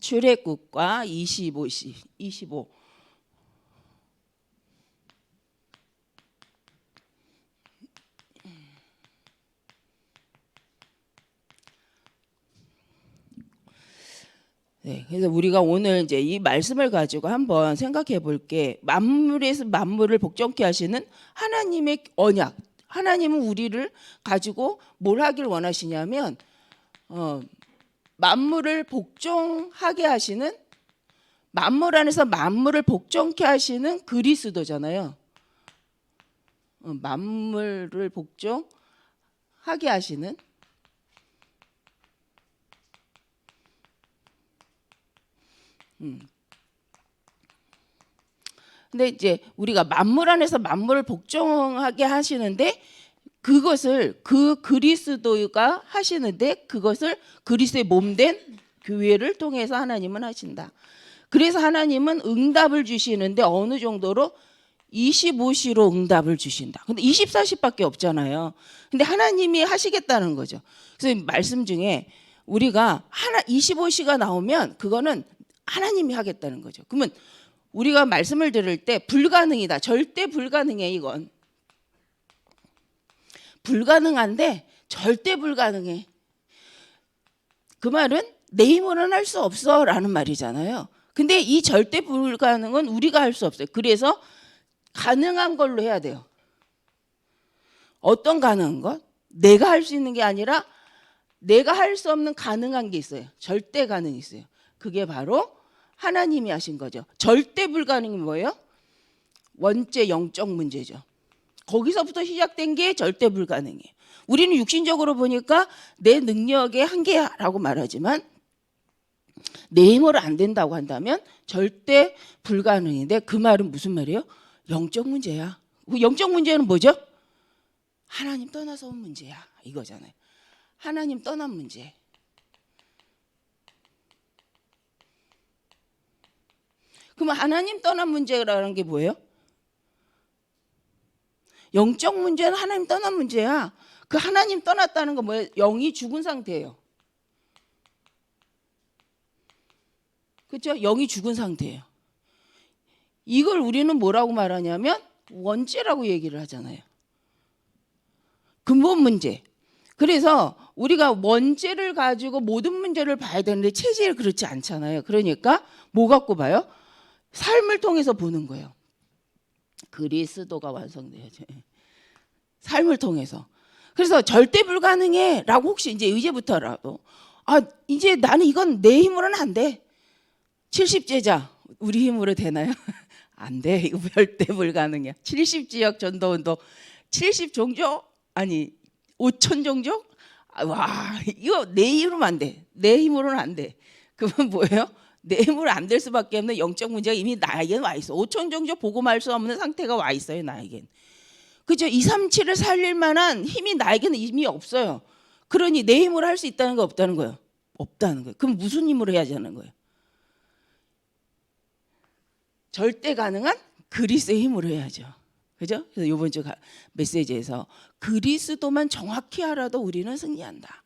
출애굽과 25시 25 네, 그래서 우리가 오늘 이제 이 말씀을 가지고 한번 생각해 볼게. 만물에서 만물을 복종케 하시는 하나님의 언약. 하나님은 우리를 가지고 뭘 하길 원하시냐면 어, 만물을 복종하게 하시는 만물 안에서 만물을 복종케 하시는 그리스도잖아요. 어, 만물을 복종하게 하시는 근데 이제 우리가 만물 안에서 만물을 복종하게 하시는데 그것을 그 그리스도가 하시는데 그것을 그리스도의 몸된 교회를 통해서 하나님은 하신다. 그래서 하나님은 응답을 주시는데 어느 정도로 25시로 응답을 주신다. 근데 24시밖에 없잖아요. 근데 하나님이 하시겠다는 거죠. 그래서 말씀 중에 우리가 하나 25시가 나오면 그거는 하나님이 하겠다는 거죠. 그러면 우리가 말씀을 들을 때 불가능이다. 절대 불가능해 이건. 불가능한데 절대 불가능해. 그 말은 내 힘으로는 할 수 없어 라는 말이잖아요. 근데 이 절대 불가능은 우리가 할 수 없어요. 그래서 가능한 걸로 해야 돼요. 어떤 가능한 것? 내가 할 수 있는 게 아니라 내가 할 수 없는 가능한 게 있어요. 절대 가능이 있어요. 그게 바로 하나님이 하신 거죠. 절대 불가능이 뭐예요? 원죄 영적 문제죠. 거기서부터 시작된 게 절대 불가능이에요. 우리는 육신적으로 보니까 내 능력의 한계라고 말하지만 내 힘으로 안 된다고 한다면 절대 불가능인데 그 말은 무슨 말이에요? 영적 문제야. 그 영적 문제는 뭐죠? 하나님 떠나서 온 문제야. 이거잖아요. 하나님 떠난 문제. 그러면 하나님 떠난 문제라는 게 뭐예요? 영적 문제는 하나님 떠난 문제야. 그 하나님 떠났다는 건 뭐예요? 영이 죽은 상태예요. 그렇죠? 영이 죽은 상태예요. 이걸 우리는 뭐라고 말하냐면 원죄라고 얘기를 하잖아요. 근본 문제. 그래서 우리가 원죄를 가지고 모든 문제를 봐야 되는데 체질이 그렇지 않잖아요. 그러니까 뭐 갖고 봐요? 삶을 통해서 보는 거예요. 그리스도가 완성돼야죠. 삶을 통해서. 그래서 절대 불가능해라고 혹시 이제 이제부터라도 아 이제 나는 이건 내 힘으로는 안 돼. 70제자 우리 힘으로 되나요? 안 돼. 이거 절대 불가능이야. 70 지역 전도 운동 70 종족 아니 5천 종족 아, 와 이거 내 힘으로는 안 돼. 내 힘으로는 안 돼. 그건 뭐예요? 내 힘으로 안될 수밖에 없는 영적 문제가 이미 나에게는 와 있어. 5천 종족 보고 말 수 없는 상태가 와 있어요 나에겐. 그죠? 2, 3, 7을 살릴 만한 힘이 나에게는 이미 없어요. 그러니 내 힘으로 할 수 있다는 거 없다는 거예요. 없다는 거예요. 그럼 무슨 힘으로 해야지 하는 거예요? 절대 가능한 그리스의 힘으로 해야죠. 그죠? 그래서 이번 주 가- 메시지에서 그리스도만 정확히 알아도 우리는 승리한다.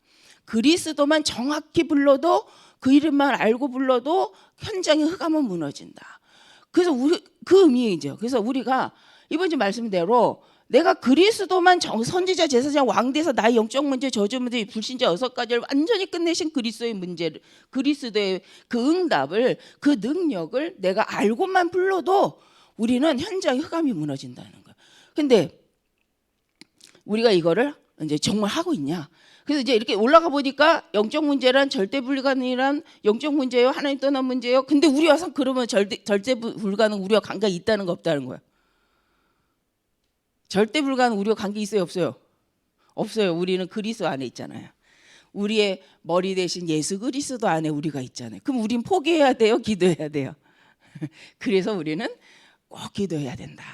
그리스도만 정확히 불러도 그 이름만 알고 불러도 현장의 흑암은 무너진다. 그래서 우리 그 의미이죠. 그래서 우리가 이번 주 말씀대로 내가 그리스도만 정, 선지자 제사장 왕돼서 나의 영적 문제 저주 문제 불신자 여섯 가지를 완전히 끝내신 그리스도의 문제를 그리스도의 그 응답을 그 능력을 내가 알고만 불러도 우리는 현장의 흑암이 무너진다는 거야. 근데 우리가 이거를 이제 정말 하고 있냐? 그래서 이제 이렇게 올라가 보니까 영적 문제란 절대 불가능이란 영적 문제요 하나님 떠난 문제요. 근데 우리 와서 그러면 절대 절대 불- 불가능 우리와 관계 있다는 거 없다는 거야. 절대 불가능 우리와 관계 있어요 없어요? 없어요. 우리는 그리스도 안에 있잖아요. 우리의 머리 대신 예수 그리스도 안에 우리가 있잖아요. 그럼 우린 포기해야 돼요, 기도해야 돼요. 그래서 우리는 꼭 기도해야 된다.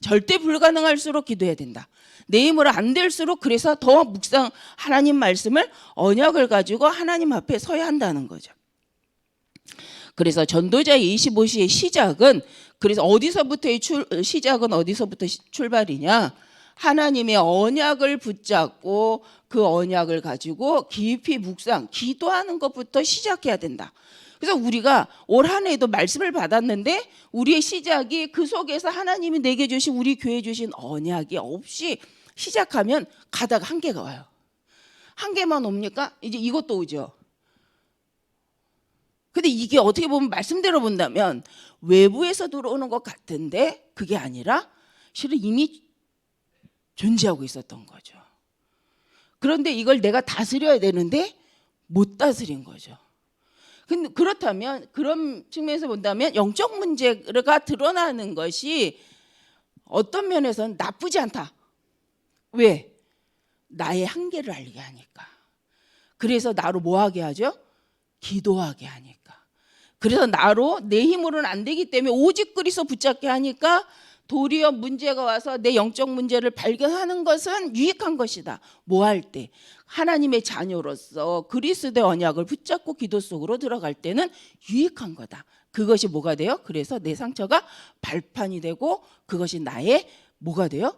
절대 불가능할수록 기도해야 된다. 내 힘으로 안 될수록 그래서 더 묵상 하나님 말씀을 언약을 가지고 하나님 앞에 서야 한다는 거죠. 그래서 전도자의 25시의 시작은 그래서 어디서부터의 출, 시작은 어디서부터 시- 출발이냐? 하나님의 언약을 붙잡고 그 언약을 가지고 깊이 묵상, 기도하는 것부터 시작해야 된다. 그래서 우리가 올 한 해도 말씀을 받았는데 우리의 시작이 그 속에서 하나님이 내게 주신 우리 교회 주신 언약이 없이 시작하면 가다가 한계가 와요. 한계만 옵니까? 이제 이것도 오죠. 근데 이게 어떻게 보면 말씀대로 본다면 외부에서 들어오는 것 같은데 그게 아니라 실은 이미 존재하고 있었던 거죠. 그런데 이걸 내가 다스려야 되는데 못 다스린 거죠. 근데 그렇다면 그런 측면에서 본다면 영적 문제가 드러나는 것이 어떤 면에서는 나쁘지 않다. 왜? 나의 한계를 알게 하니까. 그래서 나로 뭐 하게 하죠? 기도하게 하니까. 그래서 나로 내 힘으로는 안 되기 때문에 오직 그리스도 붙잡게 하니까 도리어 문제가 와서 내 영적 문제를 발견하는 것은 유익한 것이다. 뭐 할 때? 하나님의 자녀로서 그리스도의 언약을 붙잡고 기도 속으로 들어갈 때는 유익한 거다. 그것이 뭐가 돼요? 그래서 내 상처가 발판이 되고 그것이 나의 뭐가 돼요?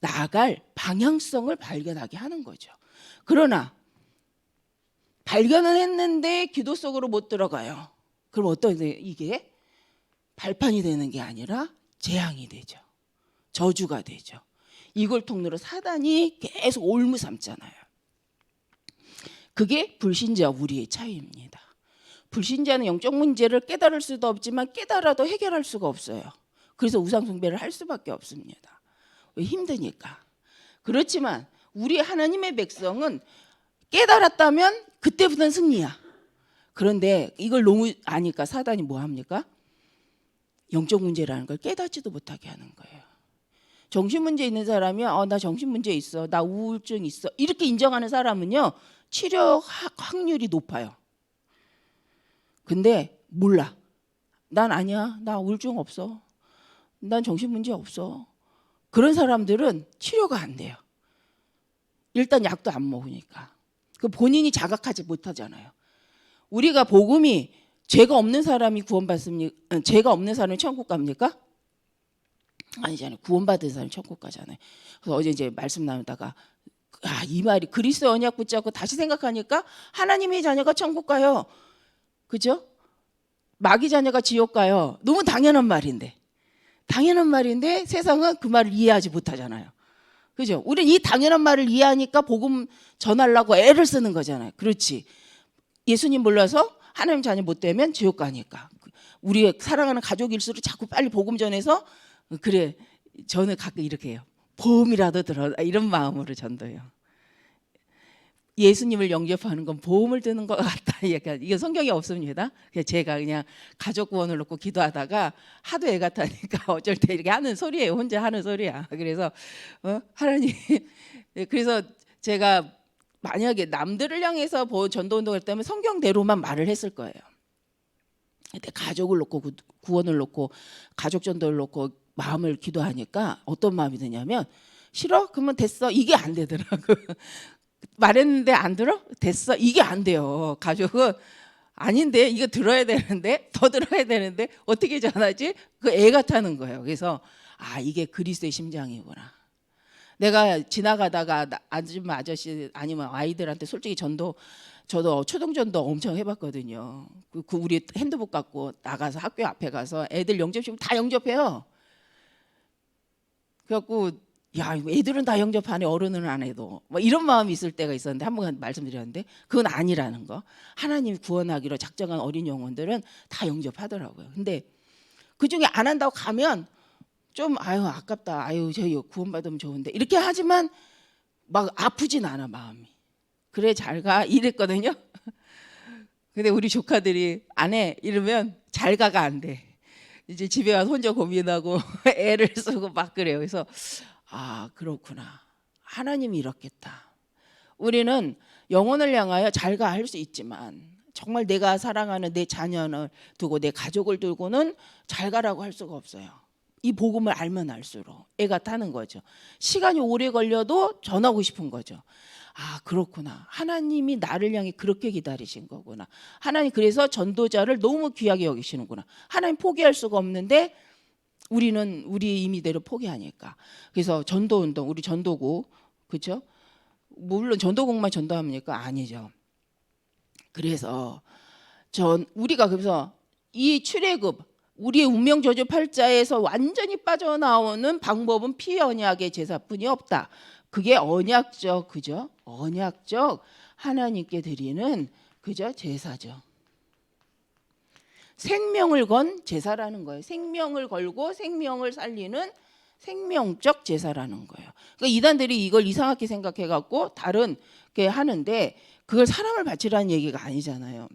나아갈 방향성을 발견하게 하는 거죠. 그러나 발견은 했는데 기도 속으로 못 들어가요. 그럼 어떤 이게 발판이 되는 게 아니라 재앙이 되죠. 저주가 되죠. 이걸 통로로 사단이 계속 올무 삼잖아요. 그게 불신자와 우리의 차이입니다. 불신자는 영적 문제를 깨달을 수도 없지만 깨달아도 해결할 수가 없어요. 그래서 우상숭배를 할 수밖에 없습니다. 왜 힘드니까. 그렇지만 우리 하나님의 백성은 깨달았다면 그때부터는 승리야. 그런데 이걸 너무 아니까 사단이 뭐 합니까? 영적 문제라는 걸 깨닫지도 못하게 하는 거예요. 정신 문제 있는 사람이 어, 나 정신 문제 있어. 나 우울증 있어. 이렇게 인정하는 사람은요. 치료 하- 확률이 높아요. 근데 몰라. 난 아니야. 나 우울증 없어. 난 정신 문제 없어. 그런 사람들은 치료가 안 돼요. 일단 약도 안 먹으니까. 그 본인이 자각하지 못하잖아요. 우리가 복음이 죄가 없는 사람이 구원받습니까? 어, 죄가 없는 사람이 천국 갑니까? 아니잖아요. 구원받은 사람이 천국 가잖아요. 그래서 어제 이제 말씀 나누다가 아, 이 말이 그리스도 언약 붙잡고 다시 생각하니까 하나님의 자녀가 천국 가요. 그죠? 마귀 자녀가 지옥 가요. 너무 당연한 말인데. 당연한 말인데 세상은 그 말을 이해하지 못하잖아요. 그죠? 우리는 이 당연한 말을 이해하니까 복음 전하려고 애를 쓰는 거잖아요. 그렇지. 예수님 몰라서 하나님 자녀 못 되면 지옥 가니까. 우리의 사랑하는 가족일수록 자꾸 빨리 복음 전해서 그래 저는 가끔 이렇게 해요. 보험이라도 들어 이런 마음으로 전도해요. 예수님을 영접하는 건 보험을 드는 것 같다. 이게 성경에 없습니다. 제가 그냥 가족 구원을 놓고 기도하다가 하도 애가 타니까 어쩔 때 이렇게 하는 소리예요. 혼자 하는 소리야. 그래서 어? 하나님 그래서 제가 만약에 남들을 향해서 보- 전도 운동을 했다면 성경대로만 말을 했을 거예요. 가족을 놓고 구- 구원을 놓고 가족 전도를 놓고 마음을 기도하니까 어떤 마음이 드냐면 싫어? 그러면 됐어. 이게 안 되더라고. 말했는데 안 들어? 됐어. 이게 안 돼요. 가족은 아닌데 이거 들어야 되는데 더 들어야 되는데 어떻게 전하지? 그 애가 타는 거예요. 그래서 아 이게 그리스도의 심장이구나. 내가 지나가다가 나- 아줌마 아저씨 아니면 아이들한테 솔직히 전도 저도 초등 전도 엄청 해봤거든요. 그, 그 우리 핸드북 갖고 나가서 학교 앞에 가서 애들 영접시키면 다 영접해요. 그래갖고 야 애들은 다 영접하네 어른은 안 해도 뭐 이런 마음이 있을 때가 있었는데 한 번 말씀드렸는데 그건 아니라는 거. 하나님이 구원하기로 작정한 어린 영혼들은 다 영접하더라고요. 근데 그 중에 안 한다고 가면 좀 아유 아깝다. 아유 저 이거 구원받으면 좋은데 이렇게 하지만 막 아프진 않아 마음이. 그래 잘 가 이랬거든요. 근데 우리 조카들이 안 해 이러면 잘 가가 안 돼. 이제 집에 와서 혼자 고민하고 애를 쓰고 막 그래요. 그래서 아 그렇구나. 하나님이 이렇겠다. 우리는 영혼을 향하여 잘가 할 수 있지만 정말 내가 사랑하는 내 자녀를 두고 내 가족을 두고는 잘 가라고 할 수가 없어요. 이 복음을 알면 알수록 애가 타는 거죠. 시간이 오래 걸려도 전하고 싶은 거죠. 아, 그렇구나. 하나님이 나를 향해 그렇게 기다리신 거구나. 하나님 그래서 전도자를 너무 귀하게 여기시는구나. 하나님 포기할 수가 없는데 우리는 우리 임의대로 포기하니까. 그래서 전도 운동, 우리 전도구, 그렇죠? 물론 전도국만 전도합니까? 아니죠. 그래서 전 우리가 그래서 이 출애굽 우리의 운명 저주 팔자에서 완전히 빠져나오는 방법은 피언약의 제사뿐이 없다. 그게 언약적 그죠? 언약적 하나님께 드리는 그죠? 제사죠. 생명을 건 제사라는 거예요. 생명을 걸고 생명을 살리는 생명적 제사라는 거예요. 그러니까 이단들이 이걸 이상하게 생각해 갖고 다른 게 하는데 그걸 사람을 바치라는 얘기가 아니잖아요.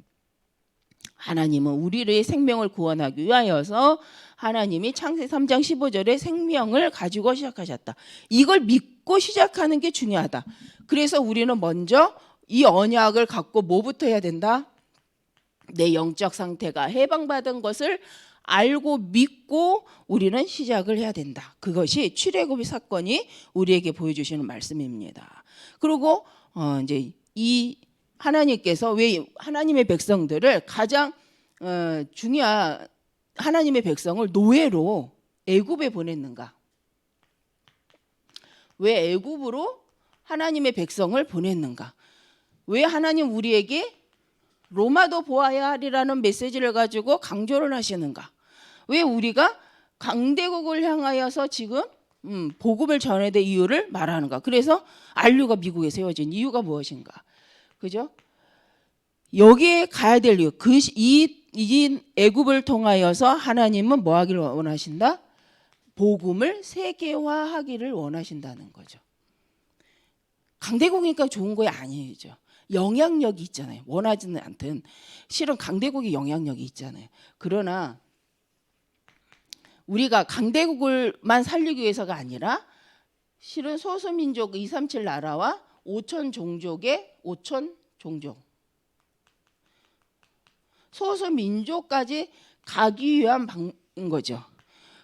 하나님은 우리의 생명을 구원하기 위하여서 하나님이 창세 3장 15절에 생명을 가지고 시작하셨다. 이걸 믿고 시작하는 게 중요하다. 그래서 우리는 먼저 이 언약을 갖고 뭐부터 해야 된다? 내 영적 상태가 해방받은 것을 알고 믿고 우리는 시작을 해야 된다. 그것이 출애굽의 사건이 우리에게 보여주시는 말씀입니다. 그리고 어 이제 이 하나님께서 왜 하나님의 백성들을 가장 어 중요한 하나님의 백성을 노예로 애굽에 보냈는가? 왜 애굽으로 하나님의 백성을 보냈는가? 왜 하나님 우리에게 로마도 보아야 하리라는 메시지를 가지고 강조를 하시는가? 왜 우리가 강대국을 향하여서 지금 음, 복음을 전해야 될 이유를 말하는가? 그래서 안류가 미국에 세워진 이유가 무엇인가? 그죠? 여기에 가야 될 이유, 그이 이 애굽을 통하여서 하나님은 뭐 하기를 원하신다? 복음을 세계화하기를 원하신다는 거죠. 강대국이니까 좋은 거 아니죠. 영향력이 있잖아요. 원하지는 않든 실은 강대국이 영향력이 있잖아요. 그러나 우리가 강대국을만 살리기 위해서가 아니라 실은 소수민족 237 나라와 5천 종족의 5천 종족 소수민족까지 가기 위한 방 거죠.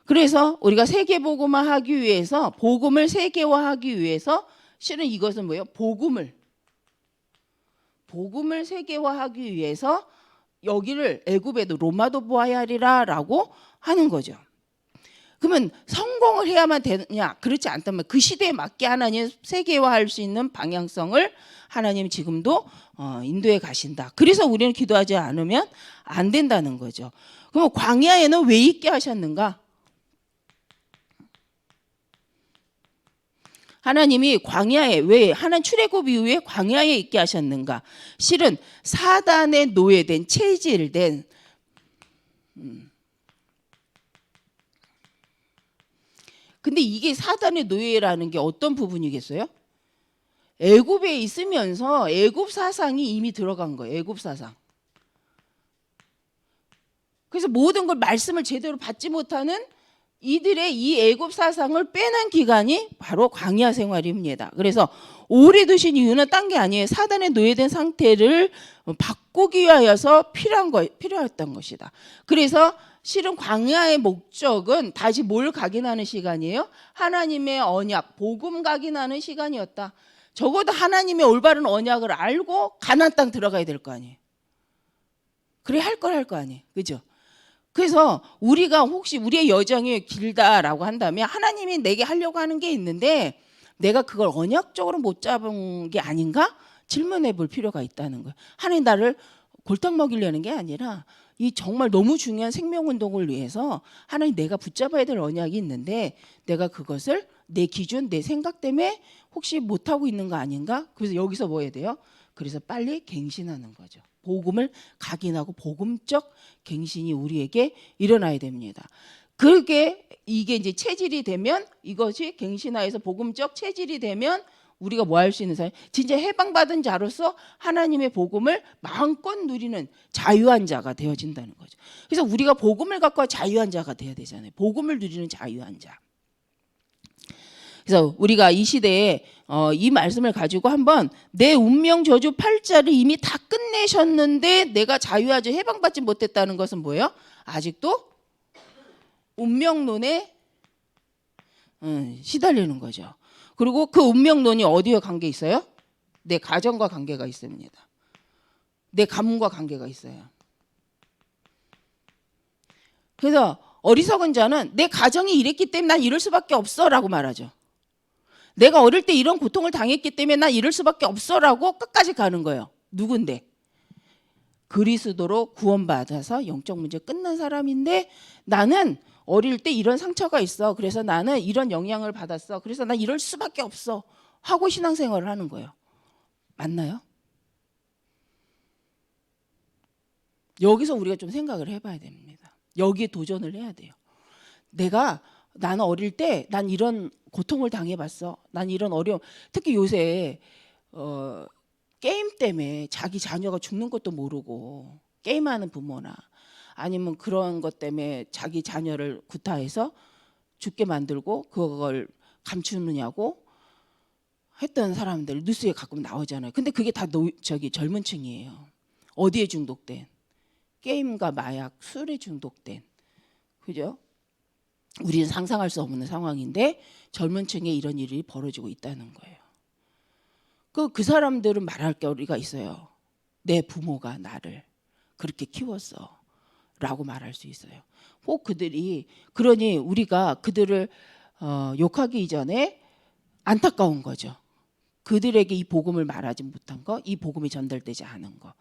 그래서 우리가 세계 복음화 하기 위해서 복음을 세계화하기 위해서 실은 이것은 뭐예요? 복음을 복음을 세계화하기 위해서 여기를 애굽에도 로마도 보아야 하리라라고 하는 거죠. 그러면 성공을 해야만 되느냐? 그렇지 않다면 그 시대에 맞게 하나님 세계화할 수 있는 방향성을 하나님 지금도 어, 인도에 가신다. 그래서 우리는 기도하지 않으면 안 된다는 거죠. 그럼 광야에는 왜 있게 하셨는가? 하나님이 광야에 왜 하나님 출애굽 이후에 광야에 있게 하셨는가? 실은 사단의 노예된 체질된 음. 근데 이게 사단의 노예라는 게 어떤 부분이겠어요? 애굽에 있으면서 애굽 사상이 이미 들어간 거예요. 애굽 사상. 그래서 모든 걸 말씀을 제대로 받지 못하는 이들의 이 애굽 사상을 빼는 기간이 바로 광야 생활입니다. 그래서 오래 두신 이유는 딴 게 아니에요. 사단에 노예된 상태를 바꾸기 위하여서 필요한 거 필요했던 것이다. 그래서 실은 광야의 목적은 다시 뭘 각인하는 시간이에요? 하나님의 언약, 복음 각인하는 시간이었다. 적어도 하나님의 올바른 언약을 알고 가나안 땅 들어가야 될 거 아니에요. 그래 할 걸 할 거 아니에요. 그죠? 그래서 우리가 혹시 우리의 여정이 길다라고 한다면 하나님이 내게 하려고 하는 게 있는데 내가 그걸 언약적으로 못 잡은 게 아닌가 질문해 볼 필요가 있다는 거예요. 하나님 나를 골탕 먹이려는 게 아니라 이 정말 너무 중요한 생명 운동을 위해서 하나님 내가 붙잡아야 될 언약이 있는데 내가 그것을 내 기준, 내 생각 때문에 혹시 못 하고 있는 거 아닌가? 그래서 여기서 뭐 해야 돼요? 그래서 빨리 갱신하는 거죠. 복음을 각인하고 복음적 갱신이 우리에게 일어나야 됩니다. 그게 이게 이제 체질이 되면 이것이 갱신하여서 복음적 체질이 되면 우리가 뭐 할 수 있는 사람? 진짜 해방받은 자로서 하나님의 복음을 마음껏 누리는 자유한 자가 되어진다는 거죠. 그래서 우리가 복음을 갖고 자유한 자가 돼야 되잖아요. 복음을 누리는 자유한 자. 그래서 우리가 이 시대에 어, 이 말씀을 가지고 한번 내 운명 저주 팔자를 이미 다 끝내셨는데 내가 자유하지 해방받지 못했다는 것은 뭐예요? 아직도 운명론에 음, 시달리는 거죠. 그리고 그 운명론이 어디에 관계 있어요? 내 가정과 관계가 있습니다. 내 가문과 관계가 있어요. 그래서 어리석은 자는 내 가정이 이랬기 때문에 난 이럴 수밖에 없어라고 말하죠. 내가 어릴 때 이런 고통을 당했기 때문에 난 이럴 수밖에 없어라고 끝까지 가는 거예요. 누군데? 그리스도로 구원받아서 영적 문제 끝난 사람인데 나는 어릴 때 이런 상처가 있어. 그래서 나는 이런 영향을 받았어. 그래서 난 이럴 수밖에 없어. 하고 신앙생활을 하는 거예요. 맞나요? 여기서 우리가 좀 생각을 해봐야 됩니다. 여기에 도전을 해야 돼요. 내가 나는 어릴 때 난 이런 고통을 당해봤어. 난 이런 어려움. 특히 요새 어, 게임 때문에 자기 자녀가 죽는 것도 모르고 게임하는 부모나 아니면 그런 것 때문에 자기 자녀를 구타해서 죽게 만들고 그걸 감추느냐고 했던 사람들 뉴스에 가끔 나오잖아요. 근데 그게 다 노, 저기 젊은 층이에요. 어디에 중독된? 게임과 마약, 술에 중독된. 그죠? 우리는 상상할 수 없는 상황인데 젊은 층에 이런 일이 벌어지고 있다는 거예요. 그, 그 사람들은 말할 거리가 있어요. 내 부모가 나를 그렇게 키웠어. 라고 말할 수 있어요. 꼭 그들이, 그러니 우리가 그들을 어, 욕하기 이전에 안타까운 거죠. 그들에게 이 복음을 말하지 못한 거, 이 복음이 전달되지 않은 거.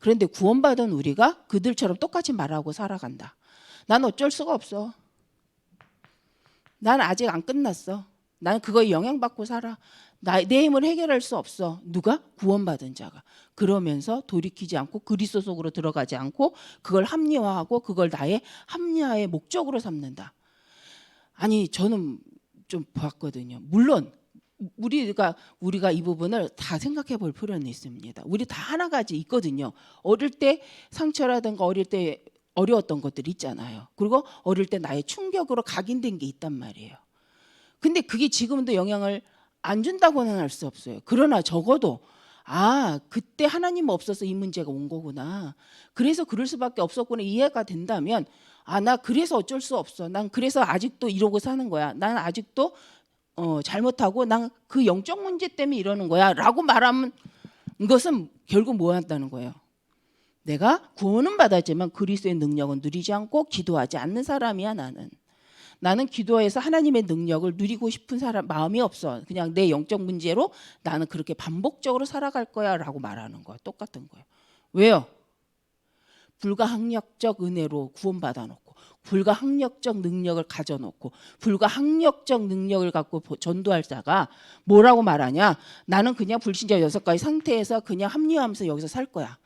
그런데 구원받은 우리가 그들처럼 똑같이 말하고 살아간다. 난 어쩔 수가 없어. 난 아직 안 끝났어. 난 그거에 영향받고 살아. 나, 내 힘을 해결할 수 없어. 누가? 구원받은 자가. 그러면서 돌이키지 않고 그리스도 속으로 들어가지 않고 그걸 합리화하고 그걸 나의 합리화의 목적으로 삼는다. 아니 저는 좀 봤거든요. 물론 우리가 우리가 이 부분을 다 생각해 볼 필요는 있습니다. 우리 다 하나 가지 있거든요. 어릴 때 상처라든가 어릴 때 어려웠던 것들 있잖아요. 그리고 어릴 때 나의 충격으로 각인된 게 있단 말이에요. 근데 그게 지금도 영향을 안 준다고는 할 수 없어요. 그러나 적어도 아 그때 하나님 없어서 이 문제가 온 거구나. 그래서 그럴 수밖에 없었구나 이해가 된다면 아 나 그래서 어쩔 수 없어. 난 그래서 아직도 이러고 사는 거야. 난 아직도 어, 잘못하고 난 그 영적 문제 때문에 이러는 거야 라고 말하면 이것은 결국 뭐 한다는 거예요. 내가 구원은 받았지만 그리스도의 능력은 누리지 않고 기도하지 않는 사람이야 나는. 나는 기도해서 하나님의 능력을 누리고 싶은 사람 마음이 없어. 그냥 내 영적 문제로 나는 그렇게 반복적으로 살아갈 거야라고 말하는 거야. 똑같은 거예요. 왜요? 불가항력적 은혜로 구원받아 놓고 불가항력적 능력을 가져 놓고 불가항력적 능력을 갖고 보- 전도할 자가 뭐라고 말하냐? 나는 그냥 불신자 여섯 가지 상태에서 그냥 합리화하면서 여기서 살 거야.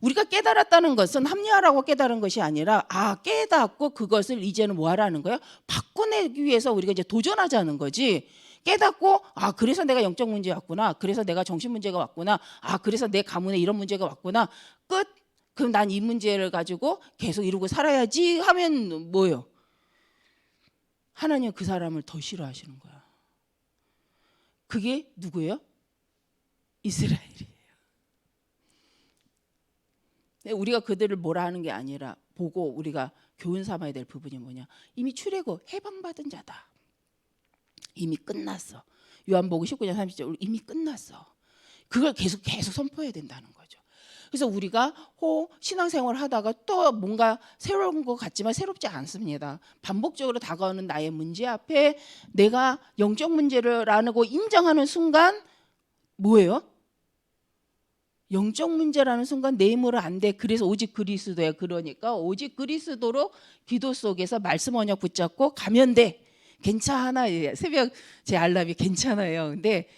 우리가 깨달았다는 것은 합리화라고 깨달은 것이 아니라 아 깨닫고 그것을 이제는 뭐 하라는 거야? 바꿔내기 위해서 우리가 이제 도전하자는 거지. 깨닫고 아 그래서 내가 영적 문제 왔구나. 그래서 내가 정신 문제가 왔구나. 아 그래서 내 가문에 이런 문제가 왔구나. 끝. 그럼 난 이 문제를 가지고 계속 이러고 살아야지 하면 뭐예요? 하나님 그 사람을 더 싫어하시는 거야. 그게 누구예요? 이스라엘이에요. 근데 우리가 그들을 뭐라 하는 게 아니라 보고 우리가 교훈 삼아야 될 부분이 뭐냐? 이미 출애고 해방받은 자다. 이미 끝났어. 요한복음 19장 30절 이미 끝났어. 그걸 계속 계속 선포해야 된다는 거죠. 그래서 우리가 호 신앙생활 하다가 또 뭔가 새로운 것 같지만 새롭지 않습니다. 반복적으로 다가오는 나의 문제 앞에 내가 영적 문제라고 인정하는 순간 뭐예요? 영적 문제라는 순간 내 힘으로 안 돼. 그래서 오직 그리스도야. 그러니까 오직 그리스도로 기도 속에서 말씀 언약 붙잡고 가면 돼. 괜찮아. 예, 새벽 제 알람이 괜찮아요. 근데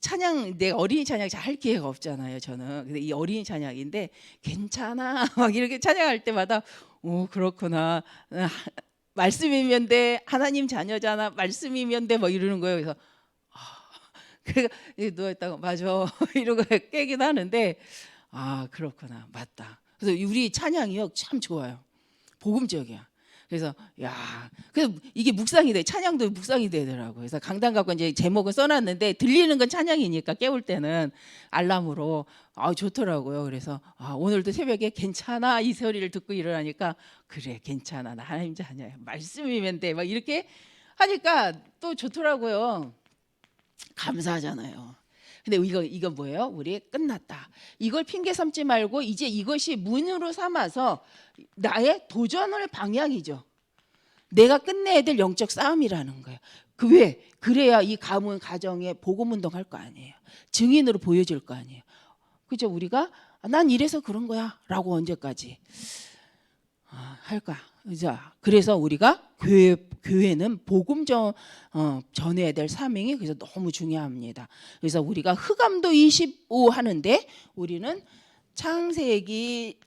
찬양 내 어린이 찬양 잘 할 기회가 없잖아요. 저는. 근데 이 어린이 찬양인데 괜찮아. 막 이렇게 찬양할 때마다 오 그렇구나. 아, 말씀이면 돼. 하나님 자녀잖아. 말씀이면 돼. 뭐 이러는 거예요. 그래서 그러니까 누워 있다가 맞아 이러고 깨긴 하는데 아 그렇구나 맞다. 그래서 우리 찬양이요 참 좋아요. 복음적이야. 그래서 야, 그래서 이게 묵상이 돼. 찬양도 묵상이 되더라고. 그래서 강단 갖고 이제 제목은 써놨는데 들리는 건 찬양이니까 깨울 때는 알람으로 아 좋더라고요. 그래서 아 오늘도 새벽에 괜찮아 이 소리를 듣고 일어나니까 그래 괜찮아 나 하나님 자녀야 말씀이면 돼 막 이렇게 하니까 또 좋더라고요. 감사하잖아요. 근데 이거 이거 뭐예요? 우리 끝났다. 이걸 핑계 삼지 말고 이제 이것이 문으로 삼아서 나의 도전을 방향이죠. 내가 끝내야 될 영적 싸움이라는 거예요. 그 왜? 그래야 이 가문 가정에 복음 운동할 거 아니에요. 증인으로 보여줄 거 아니에요. 그죠? 우리가 아, 난 이래서 그런 거야라고 언제까지 아, 할까? 자, 그래서 우리가 교회 교회는 복음 전 어, 전해야 될 사명이 그래서 너무 중요합니다. 그래서 우리가 흑암도 25 하는데 우리는 창세기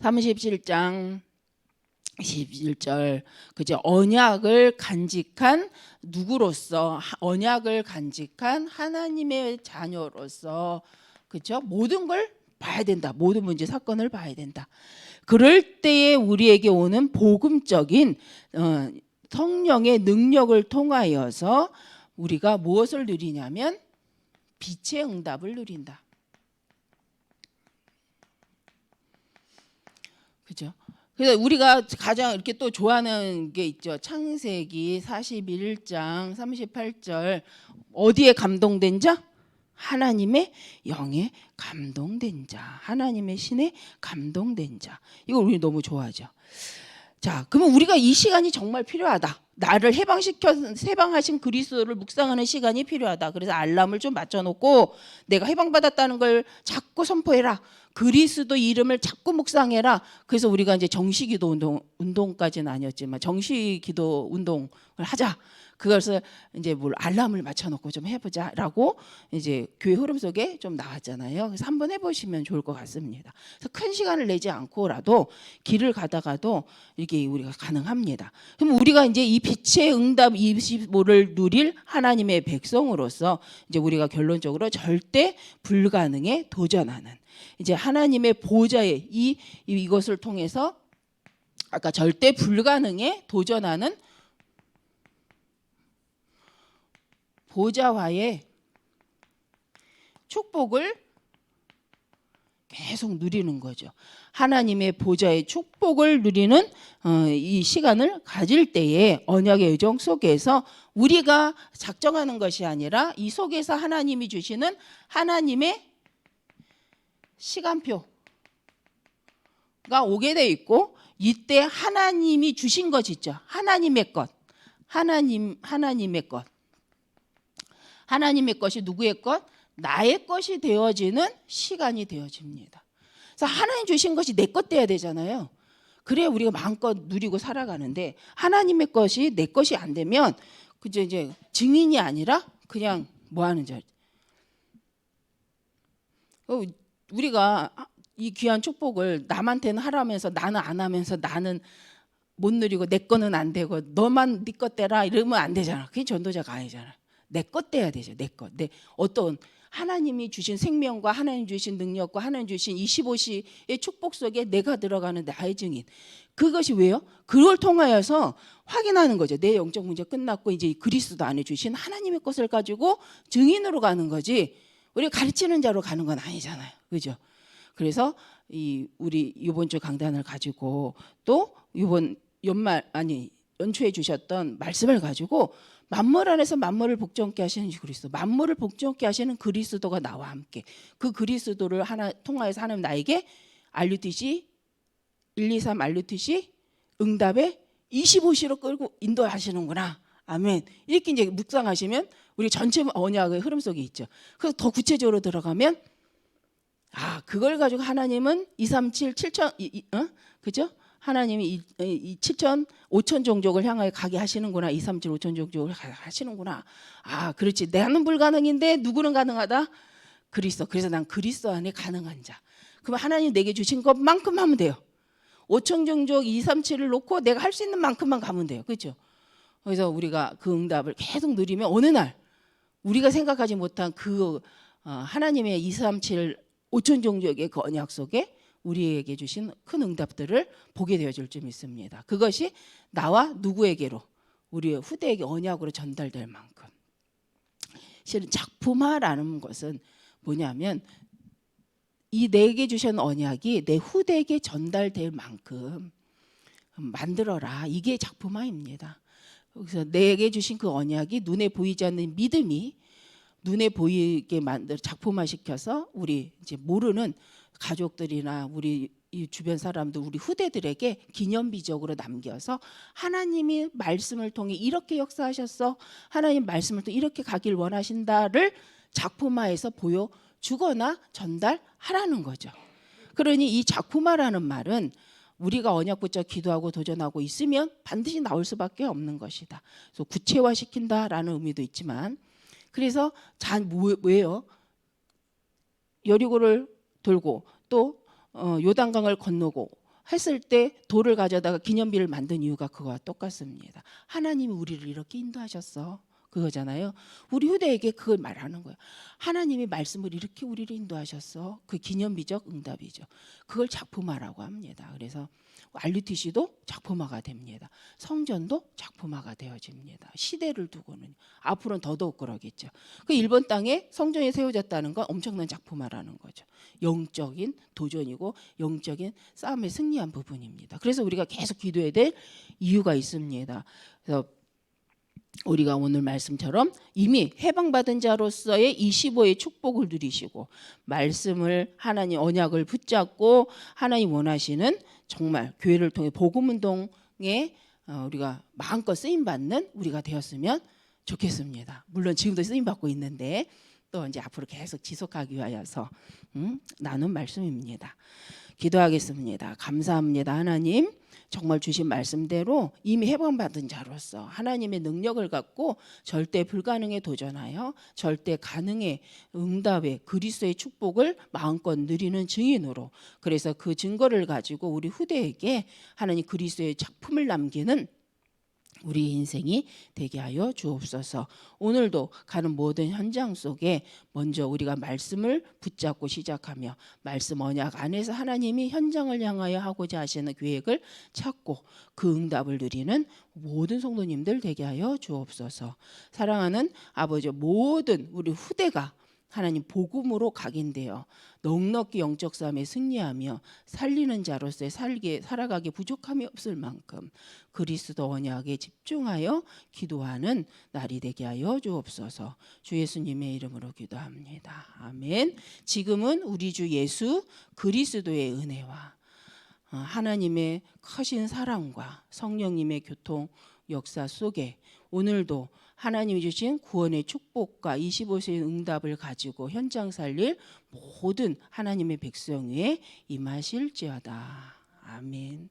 37장 21절 그죠 언약을 간직한 누구로서 하- 언약을 간직한 하나님의 자녀로서 그죠 모든 걸 봐야 된다. 모든 문제 사건을 봐야 된다. 그럴 때에 우리에게 오는 복음적인 어, 성령의 능력을 통하여서 우리가 무엇을 누리냐면 빛의 응답을 누린다. 그죠? 그래서 우리가 가장 이렇게 또 좋아하는 게 있죠. 창세기 41장 38절. 어디에 감동된 자? 하나님의 영에 감동된 자. 하나님의 신에 감동된 자. 이거 우리 너무 좋아하죠. 자, 그러면 우리가 이 시간이 정말 필요하다. 나를 해방시켜 해방하신 그리스도를 묵상하는 시간이 필요하다. 그래서 알람을 좀 맞춰 놓고 내가 해방받았다는 걸 자꾸 선포해라. 그리스도 이름을 자꾸 묵상해라. 그래서 우리가 이제 정시기도 운동 운동까지는 아니었지만 정시기도 운동을 하자. 그것을 이제 뭘 알람을 맞춰 놓고 좀 해보자라고 이제 교회 흐름 속에 좀 나왔잖아요. 그래서 한번 해보시면 좋을 것 같습니다. 그래서 큰 시간을 내지 않고라도 길을 가다가도 이게 우리가 가능합니다. 그럼 우리가 이제 이 빛의 응답 25를 누릴 하나님의 백성으로서 이제 우리가 결론적으로 절대 불가능에 도전하는 이제 하나님의 보좌에 이 이것을 통해서 아까 절대 불가능에 도전하는 보좌와의 축복을 계속 누리는 거죠. 하나님의 보좌의 축복을 누리는 어, 이 시간을 가질 때에 언약의 의정 속에서 우리가 작정하는 것이 아니라 이 속에서 하나님이 주시는 하나님의 시간표가 오게 돼 있고 이때 하나님이 주신 것 있죠. 하나님의 것. 하나님 하나님의 것. 하나님의 것이 누구의 것? 나의 것이 되어지는 시간이 되어집니다. 그래서 하나님 주신 것이 내 것 돼야 되잖아요. 그래야 우리가 마음껏 누리고 살아가는데 하나님의 것이 내 것이 안 되면 그저 이제 증인이 아니라 그냥 뭐 하는 줄. 어, 우리가 이 귀한 축복을 남한테는 하라면서 나는 안 하면서 나는 못 누리고 내 거는 안 되고 너만 네 것 대라 이러면 안 되잖아. 그게 전도자가 아니잖아. 내 것 돼야 되죠. 내 것. 내 어떤 하나님이 주신 생명과 하나님 주신 능력과 하나님 주신 25시의 축복 속에 내가 들어가는 나의 증인. 그것이 왜요? 그걸 통하여서 확인하는 거죠. 내 영적 문제 끝났고 이제 그리스도 안에 주신 하나님의 것을 가지고 증인으로 가는 거지. 우리 가르치는 자로 가는 건 아니잖아요. 그죠? 그래서 이 우리 이번 주 강단을 가지고 또 이번 연말 아니 연초에 주셨던 말씀을 가지고 만물 안에서 만물을 복종케 하시는 그리스도, 만물을 복종케 하시는 그리스도가 나와 함께 그 그리스도를 하나 통하여서 하나님 나에게 알루티시 1, 2, 3 알루티시 응답에 25시로 끌고 인도하시는구나. 아멘. 이렇게 이제 묵상하시면 우리 전체 언약의 흐름 속에 있죠. 그래서 더 구체적으로 들어가면 아 그걸 가지고 하나님은 2, 3, 7, 7천, 이, 이, 어? 그죠? 하나님이 이, 이 7천, 5천 종족을 향하여 가게 하시는구나. 2, 3, 7, 5천 종족을 가게 하시는구나. 아 그렇지. 나는 불가능인데 누구는 가능하다? 그리스도. 그래서 난 그리스도 안에 가능한 자. 그럼 하나님 내게 주신 것만큼 하면 돼요. 5천 종족 2, 3, 7을 놓고 내가 할 수 있는 만큼만 가면 돼요. 그렇죠? 그래서 우리가 그 응답을 계속 누리면 어느 날 우리가 생각하지 못한 그 어, 하나님의 2, 3, 7, 5천 종족의 그 언약 속에 우리에게 주신 큰 응답들을 보게 되어질 줄 믿습니다. 그것이 나와 누구에게로 우리의 후대에게 언약으로 전달될 만큼 실은 작품화라는 것은 뭐냐면 이 내게 주신 언약이 내 후대에게 전달될 만큼 만들어라 이게 작품화입니다. 그래서 내게 주신 그 언약이 눈에 보이지 않는 믿음이 눈에 보이게 만들 작품화 시켜서 우리 이제 모르는 가족들이나 우리 이 주변 사람들 우리 후대들에게 기념비적으로 남겨서 하나님이 말씀을 통해 이렇게 역사하셨어 하나님 말씀을 또 이렇게 가길 원하신다를 작품화해서 보여 주거나 전달하라는 거죠. 그러니 이 작품화라는 말은 우리가 언약 붙잡 기도하고 도전하고 있으면 반드시 나올 수밖에 없는 것이다. 그래서 구체화시킨다라는 의미도 있지만 그래서 자 뭐- 왜요? 여리고를 돌고 또 어, 요단강을 건너고 했을 때 돌을 가져다가 기념비를 만든 이유가 그거와 똑같습니다. 하나님이 우리를 이렇게 인도하셨어. 그거잖아요. 우리 후대에게 그걸 말하는 거예요. 하나님이 말씀을 이렇게 우리를 인도하셨어. 그 기념비적 응답이죠. 그걸 작품화라고 합니다. 그래서 RUTC도 작품화가 됩니다. 성전도 작품화가 되어집니다. 시대를 두고는 앞으로는 더더욱 그러겠죠. 그 일본 땅에 성전이 세워졌다는 건 엄청난 작품화라는 거죠. 영적인 도전이고 영적인 싸움에 승리한 부분입니다. 그래서 우리가 계속 기도해야 될 이유가 있습니다. 그래서 우리가 오늘 말씀처럼 이미 해방받은 자로서의 25의 축복을 누리시고 말씀을 하나님 언약을 붙잡고 하나님 원하시는 정말 교회를 통해 복음 운동에 어, 우리가 마음껏 쓰임 받는 우리가 되었으면 좋겠습니다. 물론 지금도 쓰임 받고 있는데 또 이제 앞으로 계속 지속하기 위하여서 음, 나눈 말씀입니다. 기도하겠습니다. 감사합니다, 하나님. 정말 주신 말씀대로 이미 해방받은 자로서 하나님의 능력을 갖고 절대 불가능에 도전하여 절대 가능의 응답의 그리스도의 축복을 마음껏 누리는 증인으로 그래서 그 증거를 가지고 우리 후대에게 하나님 그리스도의 작품을 남기는 우리 인생이 되게 하여 주옵소서. 오늘도 가는 모든 현장 속에 먼저 우리가 말씀을 붙잡고 시작하며 말씀 언약 안에서 하나님이 현장을 향하여 하고자 하시는 계획을 찾고 그 응답을 누리는 모든 성도님들 되게 하여 주옵소서. 사랑하는 아버지 모든 우리 후대가 하나님 복음으로 각인되어 넉넉히 영적 삶에 승리하며 살리는 자로서의 살게 살아가기 부족함이 없을 만큼 그리스도 언약에 집중하여 기도하는 날이 되게 하여 주옵소서. 주 예수님의 이름으로 기도합니다. 아멘. 지금은 우리 주 예수 그리스도의 은혜와 어, 하나님의 크신 사랑과 성령님의 교통 역사 속에 오늘도 하나님이 주신 구원의 축복과 25세의 응답을 가지고 현장 살릴 모든 하나님의 백성 위에 임하실지어다. 아멘.